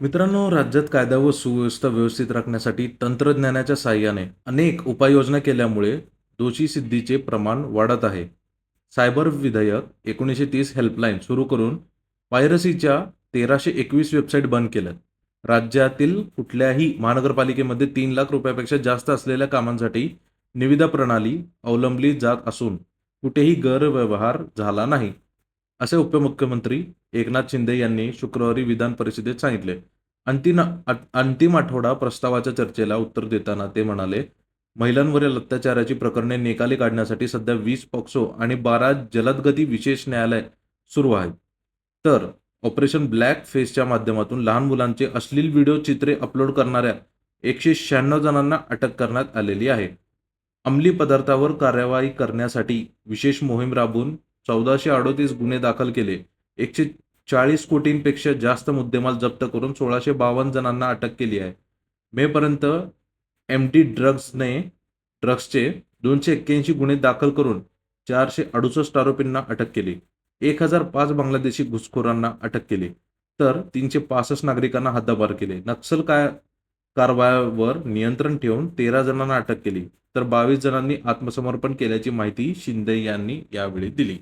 मित्रांनो राज्यात कायदा व सुव्यवस्था व्यवस्थित राखण्यासाठी तंत्रज्ञानाच्या साह्याने अनेक उपाययोजना केल्यामुळे दोषी सिद्धीचे प्रमाण वाढत आहे. सायबर विधेयक एकोणीसशे तीस हेल्पलाईन सुरू करून पायरसीच्या तेराशे एकवीस वेबसाईट बंद केल्यात. राज्यातील कुठल्याही महानगरपालिकेमध्ये तीन लाख रुपयापेक्षा जास्त असलेल्या कामांसाठी निविदा प्रणाली अवलंबली जात असून कुठेही गैरव्यवहार झाला नाही. असे उपमुख्यमंत्री एकनाथ शिंदे यांनी शुक्रवारी विधान परिषदेत सांगितले. अंतिम अंतिम आठवडा प्रस्तावाच्या चर्चेला उत्तर देताना ते म्हणाले महिलांवरील अत्याचाराची प्रकरणे निकाली काढण्यासाठी सध्या वीस पॉक्सो आणि बारा जलदगती विशेष न्यायालय सुरू आहेत. तर ऑपरेशन ब्लॅक फेसच्या माध्यमातून लहान मुलांचे अश्लील व्हिडिओ चित्रे अपलोड करणाऱ्या एकशे शहाण्णव जणांना अटक करण्यात आलेली आहे. अंमली पदार्थावर कार्यवाही करण्यासाठी विशेष मोहीम राबवून चौदाशे अडोतीस गुन्हे दाखल केले. एकशे चाळीस कोटींपेक्षा जास्त मुद्देमाल जप्त करून सोळाशे बावन्न जणांना अटक केली आहे. मेपर्यंत एम टी ड्रग्सने ड्रग्सचे दोनशे एक्क्याऐंशी गुन्हे दाखल करून चारशे अडुसष्ट आरोपींना अटक केली. एक हजार पाच बांगलादेशी घुसखोरांना अटक केली. तर तीनशे पासष्ट नागरिकांना हद्दपार केले. नक्षल काय कारवायावर नियंत्रण ठेवून तेरा जणांना अटक केली. तर बावीस जणांनी आत्मसमर्पण केल्याची माहिती शिंदे यांनी यावेळी दिली.